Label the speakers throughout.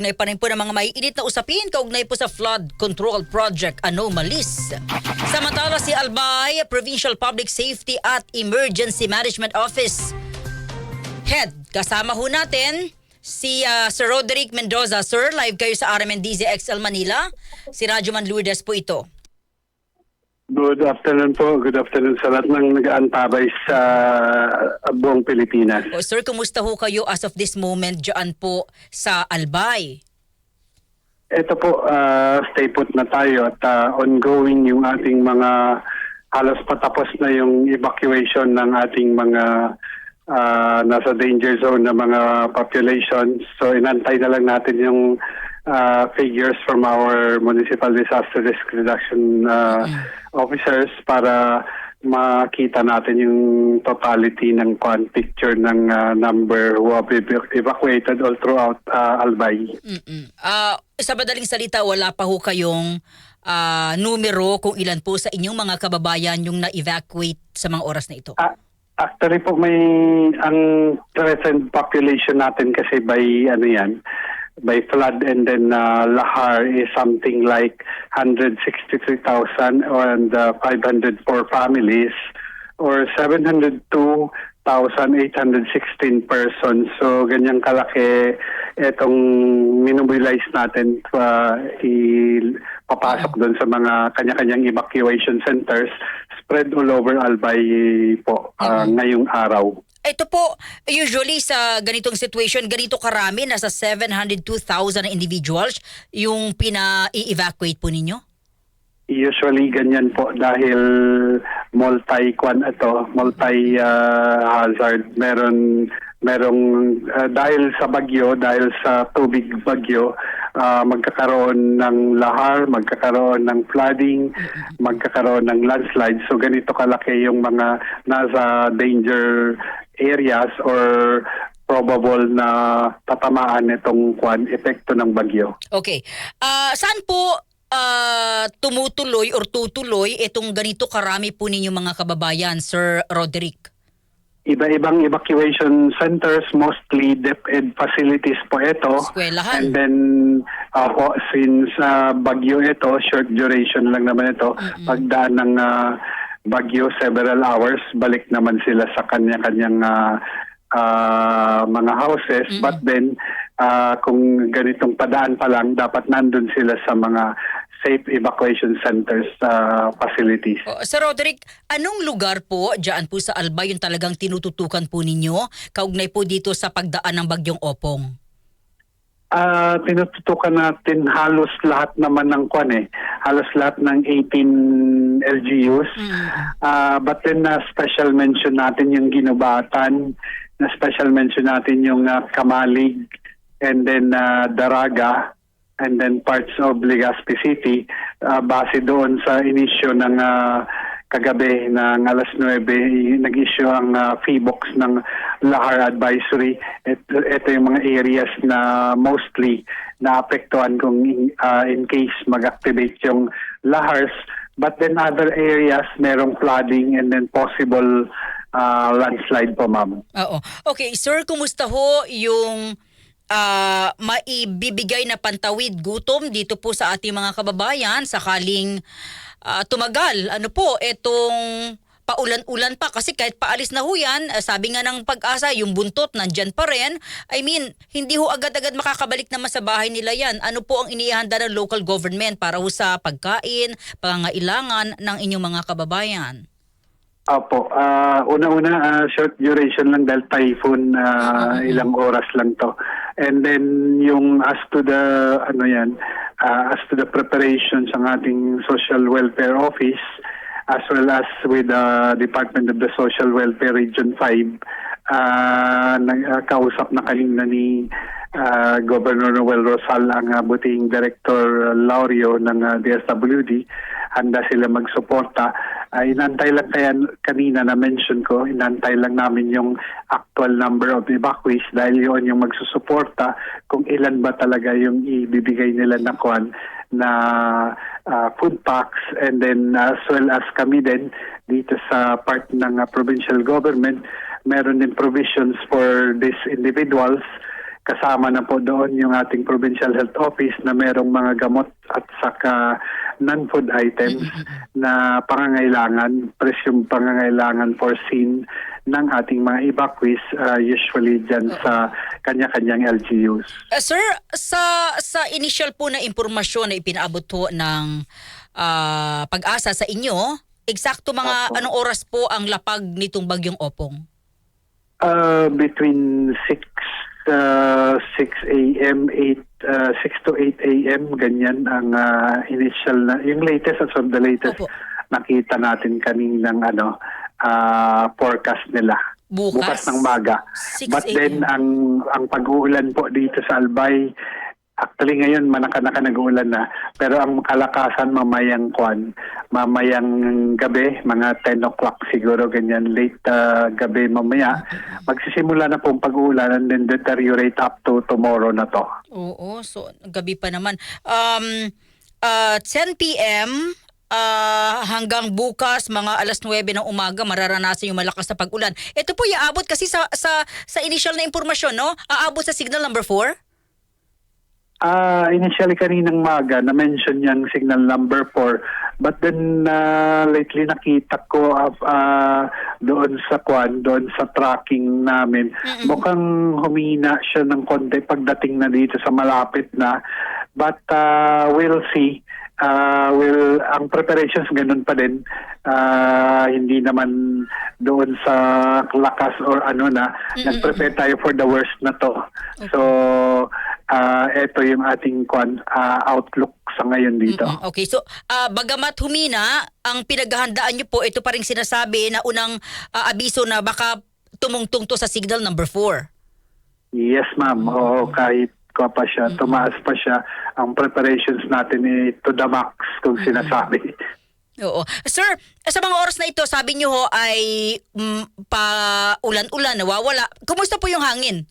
Speaker 1: Kaugnay pa rin po ng mga maiinit na usapin kaugnay po sa flood control project anomalies. Samantala si Albay, Provincial Public Safety at Emergency Management Office Head. Kasama ho natin si ah, Sir Roderick Mendoza. Sir, live kayo sa RMNDZ XL Manila. Si Radyo Man Lourdes po ito.
Speaker 2: Good afternoon po. Good afternoon sa lahat ng nag-aantabay sa buong Pilipinas.
Speaker 1: O, sir, kumusta ho kayo as of this moment dyan po sa Albay?
Speaker 2: Ito po, ah, stay put na tayo at ah, ongoing yung ating mga halos patapos na yung evacuation ng ating mga ah, nasa danger zone na mga populations. So inantay na lang natin yung ah, figures from our municipal disaster risk reduction ah, officers para makita natin yung totality ng kwan picture ng ah, number who have evac- evacuated all throughout ah, Albay.
Speaker 1: Mm-mm. Ah, sa madaling salita, wala pa ho kayong ah, numero kung ilan po sa inyong mga kababayan yung na-evacuate sa mga oras na ito.
Speaker 2: Ah, actually po may ang present population natin kasi by ano yan by flood and then uh, lahar is something like 163,000 and uh, 504 families or 702,816 persons. So ganyang kalaki itong minubilize natin uh, ipapasok doon sa mga kanya-kanyang evacuation centers spread all over Albay po uh, ngayong araw.
Speaker 1: Ito po, usually sa ganitong situation, ganito karami, nasa 702,000 na individuals yung pina-evacuate po ninyo?
Speaker 2: Usually ganyan po dahil multi kwan ito, multi ah, hazard. Meron merong ah, dahil sa bagyo, dahil sa tubig bagyo, ah, magkakaroon ng lahar, magkakaroon ng flooding, magkakaroon ng landslide. So ganito kalaki yung mga nasa danger areas or probable na tatamaan itong kwan epekto ng bagyo.
Speaker 1: Okay. Ah, saan po ah, tumutuloy or tutuloy itong ganito karami po ninyo mga kababayan, Sir Roderick?
Speaker 2: Iba-ibang evacuation centers, mostly DepEd facilities po ito.
Speaker 1: Eskwelahan.
Speaker 2: And then, uh, po, since uh, bagyo ito, short duration lang naman ito, pagdaan ng uh, bagyo several hours, balik naman sila sa kanya-kanyang uh, uh, mga houses. But then, uh, kung ganitong padaan pa lang, dapat nandun sila sa mga safe evacuation centers uh, facilities.
Speaker 1: O, Sir Roderick, anong lugar po dyan po sa Alba yung talagang tinututukan po ninyo kaugnay po dito sa pagdaan ng bagyong Opong?
Speaker 2: Ah, tinututukan natin halos lahat naman ng kwan eh. Halos lahat ng 18 LGUs. Ah, but then na special mention natin yung Ginubatan, na special mention natin yung ah, Kamalig, and then ah, Daraga, and then parts of Legazpi City. Ah, base doon sa inisyo ng ah, kagabi ng alas 9, nag-issue ang uh, FIBOX ng Lahar Advisory. Ito, ito yung mga areas na mostly naapektuhan kung in, uh, in case mag-activate yung Lahars. But then other areas, merong flooding and then possible uh, landslide po, ma'am.
Speaker 1: Oo. Okay, sir, kumusta ho yung ah, maibibigay na pantawid gutom dito po sa ating mga kababayan sakaling ah, tumagal? Ano po, etong paulan-ulan pa kasi kahit paalis na ho yan, ah, sabi nga ng pag-asa, yung buntot nandyan pa rin. I mean, hindi ho agad-agad makakabalik naman sa bahay nila yan. Ano po ang inihanda ng local government para ho sa pagkain, pangangailangan ng inyong mga kababayan?
Speaker 2: Opo. ah una-una, ah, short duration lang dahil typhoon, ah, ilang oras lang to. And then yung as to the, ano yan, ah, as to the preparations ng ating Social Welfare Office, as well as with the Department of the Social Welfare Region 5, ah nagkausap na kanina ni ah, Governor Noel Rosal ang uh, buting Director Laurio ng ah, DSWD. Handa sila magsuporta. Ah, inantay lang kaya kanina na mention ko, inantay lang namin yung actual number of evacuees dahil yun yung magsusuporta kung ilan ba talaga yung ibibigay nila na kwan na ah, food packs. And then as well as kami din dito sa part ng ah, provincial government meron din provisions for these individuals. Kasama na po doon yung ating Provincial Health Office na merong mga gamot at saka non-food items na pangangailangan, presume pangangailangan foreseen ng ating mga evacuees uh, usually dyan sa kanya-kanyang LGUs.
Speaker 1: Uh, sir, sa sa initial po na impormasyon na ipinaabot po ng ah, pag-asa sa inyo, eksakto mga
Speaker 2: Opo.
Speaker 1: anong oras po ang lapag nitong bagyong Opong?
Speaker 2: Uh, between 6 uh, 6 a.m. 8 uh, 6 to 8 a.m. ganyan ang uh, initial na yung latest as of the latest
Speaker 1: Opo.
Speaker 2: nakita natin kaninang ano uh, forecast nila
Speaker 1: Bukas?
Speaker 2: ng maga
Speaker 1: 6
Speaker 2: but then ang ang pag-uulan po dito sa Albay actually ngayon manaka-naka nag-uulan na pero ang kalakasan mamayang kwan mamayang gabi mga 10 o'clock siguro ganyan late uh, gabi mamaya magsisimula na po ang pag-uulan and then deteriorate up to tomorrow na to
Speaker 1: Oo, so gabi pa naman. Um, uh, 10 p.m. ah, hanggang bukas mga alas 9 ng umaga mararanasan yung malakas na pag-ulan. Ito po iaabot kasi sa sa sa initial na impormasyon, no? Aabot sa signal number 4?
Speaker 2: Ah, initially kaninang maga na mention yang signal number 4 but then uh, lately nakita ko uh, uh, doon sa kwan doon sa tracking namin mukhang humina siya ng konti pagdating na dito sa malapit na. But uh, we'll see. Uh, will ang preparations ganun pa din. Ah, hindi naman doon sa lakas or ano na. Nag-prepare tayo for the worst na to. So ah ito yung ating kwan ah, outlook sa ngayon dito
Speaker 1: Mm, Okay, so ah, bagamat humina, ang pinaghahandaan niyo po, ito pa rin sinasabi na unang ah, abiso na baka tumungtong to sa signal number 4.
Speaker 2: yes ma'am oo kahit ko pa siya tumaas pa siya ang preparations natin eh, to the max kung sinasabi
Speaker 1: Oo. Sir, sa mga oras na ito, sabi niyo ho ay mm, pa ulan-ulan, nawawala. Kumusta po yung hangin?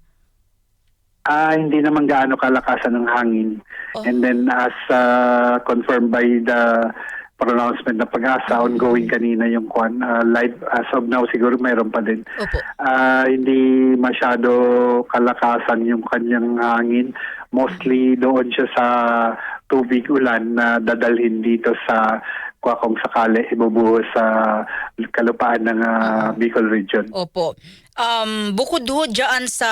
Speaker 2: Ah, hindi naman gaano kalakasan ng hangin.
Speaker 1: Oh.
Speaker 2: And then as uh, confirmed by the pronouncement na pag-asa, ongoing kanina yung kwan, uh, live as of now siguro mayroon pa din.
Speaker 1: Opo.
Speaker 2: Ah, hindi masyado kalakasan yung kanyang hangin. Mostly doon siya sa tubig ulan na dadalhin dito sa kwa kung sakali ibubuhos sa kalupaan ng ah, Bicol region.
Speaker 1: Opo. Um, bukod ho dyan sa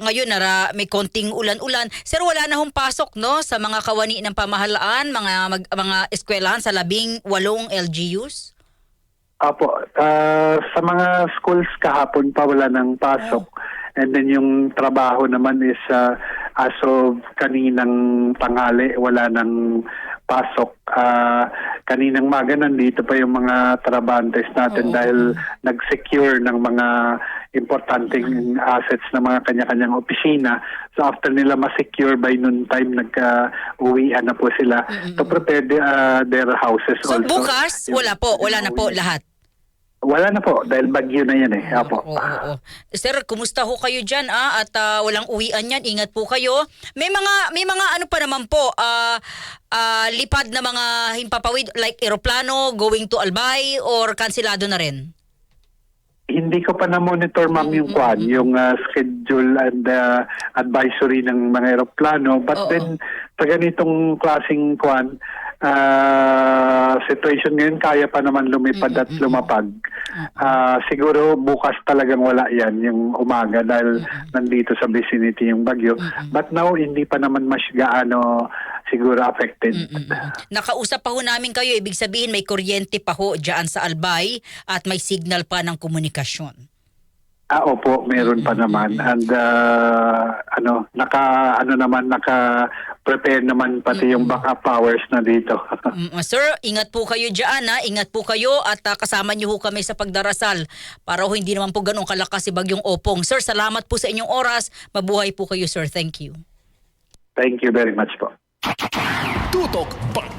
Speaker 1: ngayon na may konting ulan-ulan, sir wala na hong pasok no sa mga kawani ng pamahalaan, mga mag, mga eskwelahan sa labing walong LGUs?
Speaker 2: Apo, ah, sa mga schools kahapon pa wala nang pasok. And then yung trabaho naman is ah, as of kaninang tanghali wala nang pasok. Ah, kaninang maga nandito pa yung mga trabantes natin
Speaker 1: Oo.
Speaker 2: dahil nag-secure ng mga importanteng assets ng mga kanya-kanyang opisina. So after nila ma-secure by noon time, nagka-uwian na po sila to prepare the, ah, their houses
Speaker 1: So
Speaker 2: also.
Speaker 1: bukas,
Speaker 2: Yung-
Speaker 1: wala po, wala na po lahat.
Speaker 2: Wala na po dahil bagyo na yan eh. Apo.
Speaker 1: Oo, oo, oo. Sir, kumusta ho kayo diyan ah at ah, walang uwian yan. Ingat po kayo. May mga may mga ano pa naman po ah ah, lipad na mga himpapawid like eroplano going to Albay or kansilado na rin.
Speaker 2: Hindi ko pa na-monitor ma'am yung kwan, yung ah, schedule and ah, advisory ng mga eroplano. But
Speaker 1: Oo.
Speaker 2: then, sa ganitong klaseng kwan, ah, situation ngayon, kaya pa naman lumipad at lumapag. Ah, siguro bukas talagang wala yan yung umaga dahil nandito sa vicinity yung bagyo. But now, hindi pa naman mas gaano siguro affected.
Speaker 1: Nakausap pa ho namin kayo, ibig sabihin may kuryente pa ho diyan sa Albay at may signal pa ng komunikasyon.
Speaker 2: Ah, opo, meron pa naman. And ah, ano, naka ano naman naka prepare naman pati yung backup powers na dito.
Speaker 1: Mm, sir, ingat po kayo diyan ha. Ingat po kayo at ah, kasama niyo ho kami sa pagdarasal para ho hindi naman po ganun kalakas si Bagyong Opong. Sir, salamat po sa inyong oras. Mabuhay po kayo, sir. Thank you.
Speaker 2: Thank you very much po.
Speaker 3: Tutok Bagyo.